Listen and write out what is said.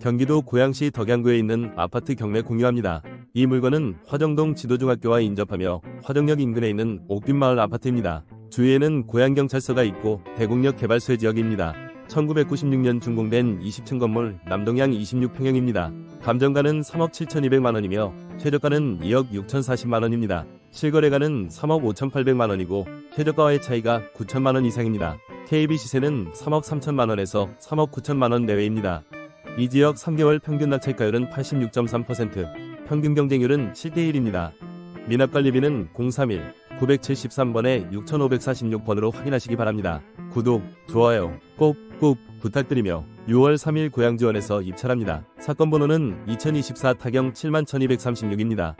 경기도 고양시 덕양구에 있는 아파트 경매 공유합니다. 이 물건은 화정동 지도중학교와 인접하며 화정역 인근에 있는 옥빈마을 아파트입니다. 주위에는 고양경찰서가 있고 대곡역 개발소의 지역입니다. 1996년 준공된 20층 건물 남동향 26평형입니다. 감정가는 3억 7,200만원이며 최저가는 2억 6,040만원입니다. 실거래가는 3억 5,800만원이고 최저가와의 차이가 9천만원 이상입니다. KB 시세는 3억 3천만원에서 3억 9천만원 내외입니다. 이 지역 3개월 평균 낙찰가율은 86.3%, 평균 경쟁률은 7대1입니다. 미납관리비는 031-973번에 6546번으로 확인하시기 바랍니다. 구독, 좋아요 꼭꼭 부탁드리며 6월 3일 고양지원에서 입찰합니다. 사건 번호는 2024 타경 71,1236입니다.